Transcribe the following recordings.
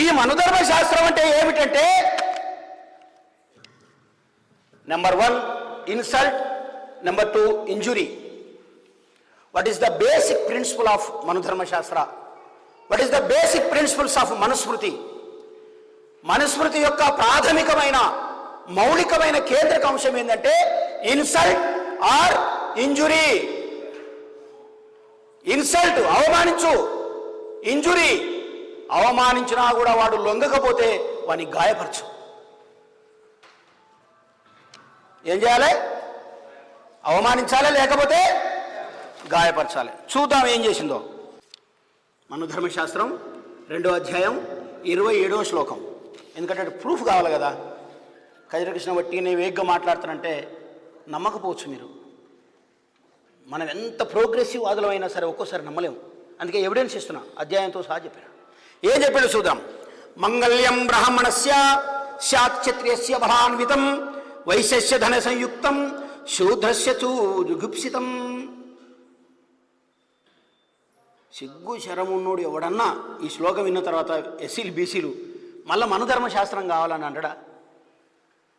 ఈ మనుధర్మ శాస్త్రం అంటే ఏమిటంటే number one insult number two injury. What is the basic principle of Manudharma Shastra? What is the basic principles of Manusmriti? Manusmriti యొక్క ప్రాథమికమైన మౌలికమైన కేంద్రక అంశం ఏంటంటే ఇన్సల్ట్ ఆర్ ఇంజురీ. ఇన్సల్ట్ అవమానించు ఇంజురీ. అవమానించినా కూడా వాడు లొంగకపోతే వాని గాయపరచు. ఏం చేయాలి? అవమానించాలి లేకపోతే గాయపరచాలి. చూద్దాం ఏం చేసిందో. మన ధర్మశాస్త్రం రెండో అధ్యాయం ఇరవై ఏడవ శ్లోకం. ఎందుకంటే ప్రూఫ్ కావాలి కదా. కజరకృష్ణ బట్టి నేను వేగ్గా మాట్లాడుతానంటే నమ్మకపోవచ్చు మీరు. మనం ఎంత ప్రోగ్రెసివ్ వాదులమైనా సరే ఒక్కోసారి నమ్మలేము. అందుకే ఎవిడెన్స్ ఇస్తున్నా. అధ్యాయంతో సహా చెప్పాను. ఏం చెప్పాడు చూద్దాం. మంగళ్యం బ్రాహ్మణస్య స్యాత్ క్షత్రియస్య బలాన్వితం వైశ్యస్య ధన సంయుక్తం శూద్రస్య చూగుప్సితం సిగ్గు శరమున్నోడు ఎవడన్నా ఈ శ్లోకం విన్న తర్వాత ఎస్సీలు బీసీలు మళ్ళీ మనధర్మశాస్త్రం కావాలని అంటాడా?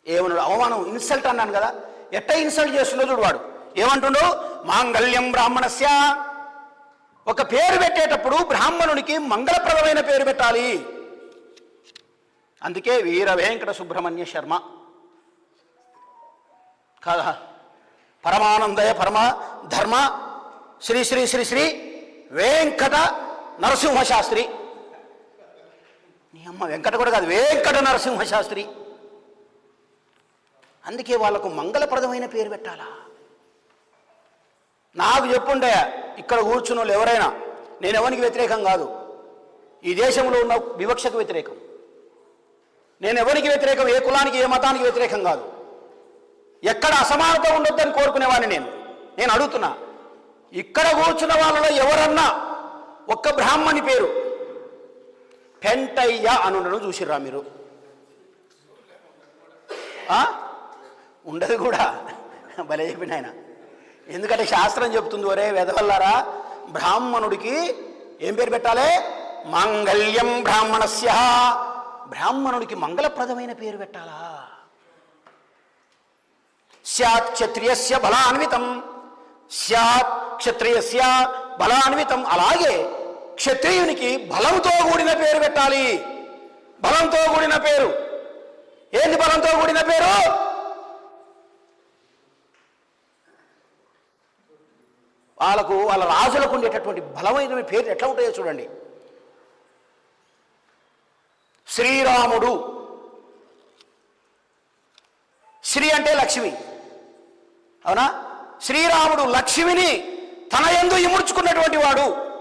ఏమన్నాడు? అవమానం ఇన్సల్ట్ అన్నాను కదా. ఎట్ట ఇన్సల్ట్ చేస్తుండో చూడు వాడు. ఏమంటుండో? మాంగళ్యం బ్రాహ్మణస్య ఒక పేరు పెట్టేటప్పుడు బ్రాహ్మణునికి మంగళప్రదమైన పేరు పెట్టాలి. అందుకే వీర వెంకట సుబ్రహ్మణ్య శర్మ. కాదా? పరమానందయ పరమ ధర్మ శ్రీ శ్రీ శ్రీ శ్రీ వెంకట నరసింహశాస్త్రి. నీ అమ్మ వెంకట కూడా కాదు వెంకట నరసింహశాస్త్రి. అందుకే వాళ్ళకు మంగళప్రదమైన పేరు పెట్టాలా? నాకు చెప్పుండే ఇక్కడ కూర్చున్న వాళ్ళు ఎవరైనా నేను ఎవరికి వ్యతిరేకం కాదు. ఈ దేశంలో ఉన్న వివక్షకు వ్యతిరేకం. నేను ఎవరికి వ్యతిరేకం ఏ కులానికి ఏ మతానికి వ్యతిరేకం కాదు. ఎక్కడ అసమానత ఉండొద్దని కోరుకునేవాడిని నేను. నేను అడుగుతున్నా ఇక్కడ కూర్చున్న వాళ్ళలో ఎవరన్నా ఒక్క బ్రాహ్మణి పేరు పెంటయ్య అని ఉండడం చూసిర్రా మీరు? ఆ? ఉండదు కూడా. భలే చెప్పిన ఆయన ఎందుకంటే శాస్త్రం చెప్తుంది ఒరే వెదవల్లారా బ్రాహ్మణుడికి ఏం పేరు పెట్టాలి? మాంగళ్యం బ్రాహ్మణస్య. బ్రాహ్మణుడికి మంగళప్రదమైన పేరు పెట్టాలా? స్యాత్ క్షత్రియస్య బలాన్వితం. స్యాత్ క్షత్రియస్య బలాన్వితం. అలాగే క్షత్రియునికి బలంతో కూడిన పేరు పెట్టాలి. బలంతో కూడిన పేరు. ఏంది బలంతో కూడిన పేరు? వాళ్ళకు వాళ్ళ రాజులకు ఉండేటటువంటి బలమైన పేరు ఎట్లా ఉంటాయో చూడండి. శ్రీరాముడు. శ్రీ అంటే లక్ష్మి. అవునా? శ్రీరాముడు లక్ష్మిని తన ఎందు ఇముడ్చుకున్నటువంటి వాడు.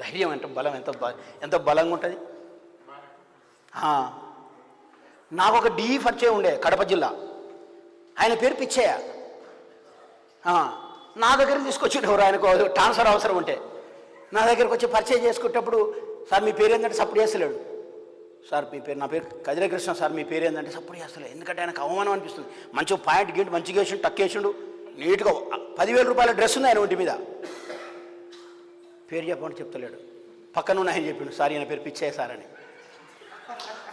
ధైర్యం ఎంత బలం ఎంత ఎంత బలంగా ఉంటుంది? ఆ. నాకు ఒక డి పరిచయం ఉండే కడప జిల్లా. ఆయన పేరు పిచ్చయ్య. నా దగ్గర తీసుకొచ్చేటప్పుడు ఆయనకు ట్రాన్స్ఫర్ అవసరం ఉంటే. నా దగ్గరకు వచ్చి పరిచయం చేసుకునేటప్పుడు సార్ మీ పేరు ఏంటంటే సప్పుడు చేస్తలేడు. సార్ మీ పేరు నా పేరు కదిరకృష్ణ సార్ మీ పేరు ఏంటంటే సప్పుడు చేస్తలేదు. ఎందుకంటే ఆయనకు అవమానం అనిపిస్తుంది. మంచిగా పాయింట్ గింటి మంచిగా వేసిండు టక్ వేసిండు. నీట్గా పదివేల రూపాయల డ్రెస్ ఉంది ఆయన ఒంటి మీద. పేరు చెప్పమని చెప్తలేడు. పక్కన ఉన్న ఆయన చెప్పిండు సార్ ఈయన పేరు పిచ్చయ్య సార్ అని.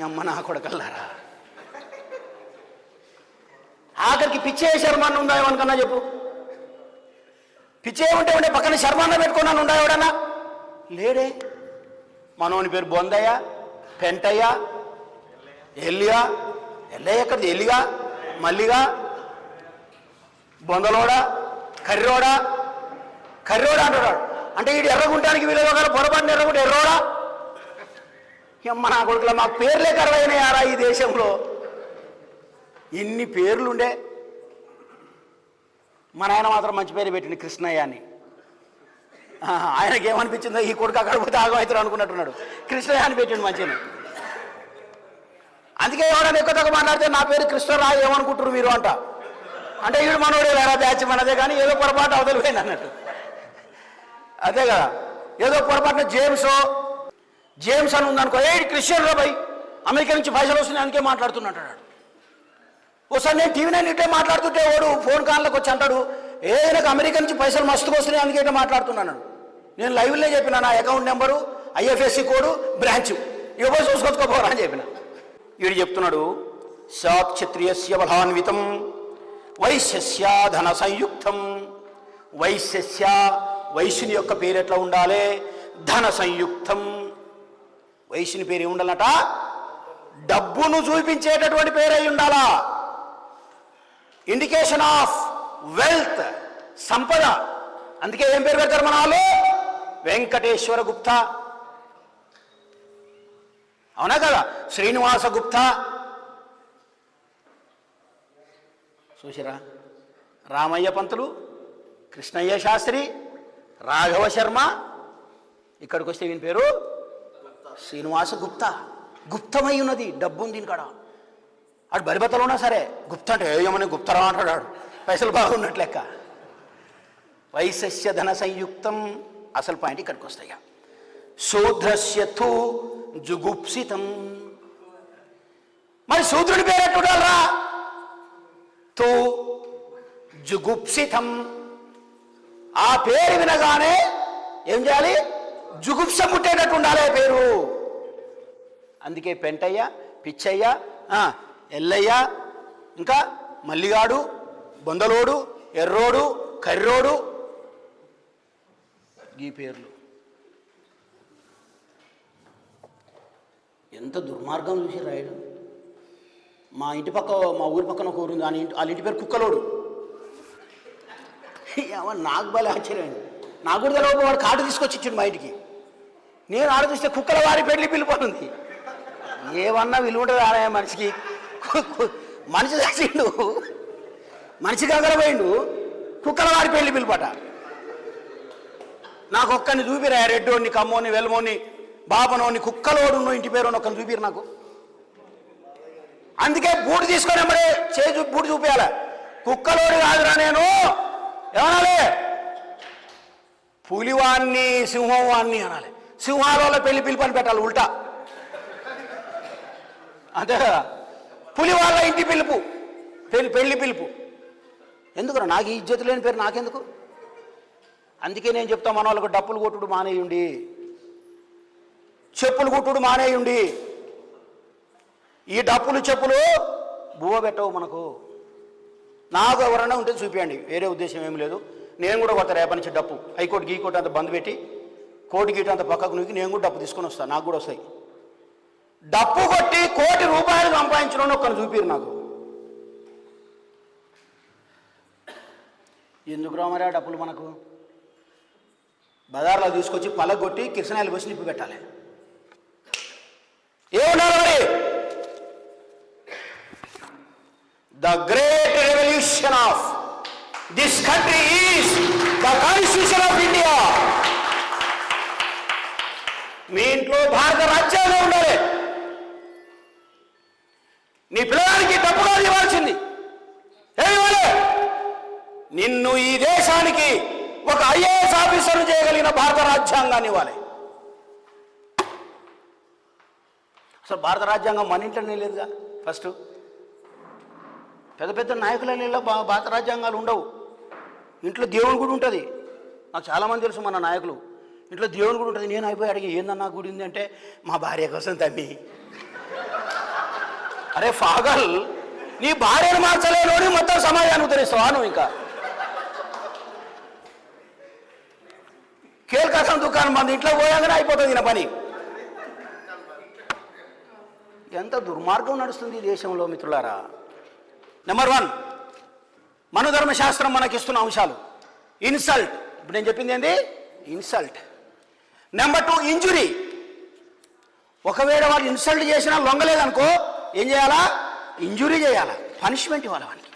అమ్మ నా కొడకల్లారా ఆఖరికి పిచ్చయ్య శర్మ అన్న ఉందా ఏమనుకన్నా చెప్పు. పిచ్చయ్య ఉంటే ఉంటే పక్కన శర్మాన్న పెట్టుకున్నాను ఉందా ఎవడన్నా? లేడే. మనోని పేరు బొందయ్య పెంటయ్య ఎల్లిగా ఎల్లయ్య ఎక్కడిది? ఎల్లిగా మల్లిగా బొందలోడా కర్రోడా? కర్రోడా అంటున్నాడు. అంటే వీడు ఎర్రగుంటానికి వీళ్ళు ఒకవేళ పొరపాటున ఎర్రగుంటే ఎర్రోడా? అమ్మ నా కొడుకుల మా పేర్లే కరవైనాయారా ఈ దేశంలో? ఇన్ని పేర్లుండే. మన ఆయన మాత్రం మంచి పేరు పెట్టింది కృష్ణయ్య అని ఆయనకి ఏమనిపించిందో ఈ కొడుకు అక్కడ పోతే ఆగమవుతారు అనుకున్నట్టున్నాడు. కృష్ణయ్య అని పెట్టిండు మంచిని అందుకే ఎవరైనా ఎక్కువ తక్కువ మాట్లాడితే నా పేరు కృష్ణరా ఏమనుకుంటారు మీరు అంట. అంటే వీడు మనోడే వేరే బ్యాచ్ మనదే కానీ ఏదో పొరపాటు అవతలిపోయింది అన్నట్టు. అదే కదా. ఏదో పొరపాటున జేమ్స్ జేమ్స్ అని ఉందనుకో ఏ క్రిస్టియన్ రా అమెరికా నుంచి పైసలు వస్తున్నాయి అందుకే మాట్లాడుతున్నట్టు ఒకసారి నేను టీవీ నైన్ ఇట్లే మాట్లాడుతుంటే వాడు ఫోన్ కాల్లోకి వచ్చి అంటాడు ఏ నాకు అమెరికా నుంచి పైసలు మస్తుకు వస్తున్నాయి అందుకే ఇట్లా మాట్లాడుతున్నాను. నేను లైవ్లో చెప్పిన నా account number IFSC code branch ఇక చూసుకొచ్చుకోపోరా అని చెప్పిన. వీడు చెప్తున్నాడు సాత్ క్షత్రియస్య బలాన్వితం వైశ్యస్య ధన సంయుక్తం వైశ్యస్య వైశ్యుని యొక్క పేరు ఎట్లా ఉండాలి? ధన సంయుక్తం వైశ్యుని పేరు ఏమి ఉండాలట డబ్బును చూపించేటటువంటి పేరై ఉండాలా? ఇండికేషన్ ఆఫ్ వెల్త్ సంపద అందుకే ఏం పేరు పెడతారు మన వాళ్ళు? వెంకటేశ్వర గుప్తా. అవునా కదా? శ్రీనివాస గుప్తా. చూసిరా? రామయ్య పంతులు కృష్ణయ్య శాస్త్రి రాఘవ శర్మ. ఇక్కడికి వస్తే వీని పేరు? శ్రీనివాస గుప్తా. గుప్తమై ఉన్నది. డబ్బు ఉంది ఇక్కడ ఆడు బరిబత్తలు ఉన్నా సరే గుప్త అంటే ఏమని గుప్తరా? అంటాడు ఆడు. పైసలు బాగున్నట్లు లెక్క. వైశస్య ధన సంయుక్తం. అసలు పాయింట్ ఇక్కడికి వస్తాయి శూద్రస్యథు జుగుప్సితం. మరి శూద్రుడి పేరు ఎట్టుడాలరా తు జుగుప్సితం. ఆ పేరు వినగానే ఏం చేయాలి? జుగుప్స పుట్టేటట్టు ఉండాలి ఆ పేరు. అందుకే పెంటయ్య పిచ్చయ్య ఆ, ఎల్లయ్య ఇంకా మల్లిగాడు బొందలోడు ఎర్రోడు కర్రోడు. ఈ పేర్లు. ఎంత దుర్మార్గం చూసి రాయడం మా ఇంటి పక్క మా ఊరి పక్కన ఒక ఊరు ఉంది ఇంటి వాళ్ళ ఇంటి పేరు కుక్కలోడు. ఏమో నాకు బలి ఆశ్చర్యం నాకు కూడా తెలియదు వాడు కార్డు తీసుకొచ్చి ఇచ్చిండు మా ఇంటికి. నేను ఆడ చూస్తే కుక్కల వారి పెళ్ళి పిలిపోతుంది ఏమన్నా విలువ ఉంటుంది ఆడ మనిషికి. మనిషి చచ్చిండు మనిషి గగలపోయిండు కుక్కల వారి పెళ్ళి పిలుపట. నాకు ఒక్కని చూపిరా రెడ్డోని కమ్మోని వెల్మోని బాబనోని కుక్కలోడున్నో ఇంటి పేరు ఒక్కని చూపిరు నాకు. అందుకే బూడి తీసుకొని మరే చేయి చూ బూడి చూపించాల కుక్కలోడు కాదురా నేను. ఏమనాలి? పులివాన్ని సింహం అనాలి. సింహాలలో పెళ్ళి పిలిపని పెట్టాలి ఉల్టా. అంతే కదా? పులి వాళ్ళ ఇంటి పిలుపు. పెళ్ళి పెళ్ళి పిలుపు. ఎందుకురా? నాకు ఈ ఇజ్జతు లేని పేరు నాకెందుకు? అందుకే నేను చెప్తా మన వాళ్ళకు డప్పులు కొట్టుడు మానేయుండి. చెప్పులు కొట్టుడు మానేయుండి. ఈ డప్పులు చెప్పులు బువ్వ పెట్టవు మనకు. నాకు ఎవరైనా ఉంటే చూపించండి వేరే ఉద్దేశం ఏం లేదు. నేను కూడా కొత్త రేపటి నుంచి డప్పు. హైకోర్టు గీకోర్టు అంత బంద్ పెట్టి కోటి గీట అంత పక్కకు నూకి నేను కూడా డప్పు తీసుకొని వస్తాను నాకు కూడా వస్తాయి. డప్పు కొట్టి కోటి రూపాయలు సంపాదించడం ఒక్కను చూపిరు నాకు. ఎందుకు రామరా డప్పులు మనకు? బజార్లో తీసుకొచ్చి పలగొట్టి కిరసనాయలు పోసి నిప్పు పెట్టాలి. ఏమన్నారు మరి? The great revolution of this country is the constitution of India IAS ఆఫీసర్లు చేయగలిగిన భారత రాజ్యాంగాన్ని ఇవ్వాలి. అసలు భారత రాజ్యాంగం మన ఇంట్లోనే లేదుగా ఫస్ట్. పెద్ద పెద్ద నాయకుల నీళ్ళ భారత రాజ్యాంగాలు ఉండవు. ఇంట్లో దేవుని గుడి ఉంటుంది. నాకు చాలామంది తెలుసు మన నాయకులు. ఇంట్లో దేవుని గుడి ఉంటుంది. నేను అయిపోయి అడిగి ఏందన్నా గుడి ఉంది అంటే మా భార్య కోసం తమ్మి. అరే ఫాగల్ నీ భార్యను మార్చలేనోని మొత్తం సమాజాన్ని ఉద్ధరిస్తావా నువ్వు ఇంకా? కేల్కాసం దుకాణం మంది ఇంట్లో పోయాగానే అయిపోతుంది నా పని. ఎంత దుర్మార్గం నడుస్తుంది ఈ దేశంలో మిత్రులారా. నెంబర్ వన్ మనోధర్మ శాస్త్రం మనకిస్తున్న అంశాలు. ఇన్సల్ట్ ఇప్పుడు నేను చెప్పింది ఏంటి ఇన్సల్ట్ నెంబర్ టూ ఇంజురీ ఒకవేళ వాళ్ళు ఇన్సల్ట్ చేసినా లొంగలేదనుకో ఏం చేయాలా? ఇంజురీ చేయాలా? పనిష్మెంట్ ఇవ్వాలి వానికి.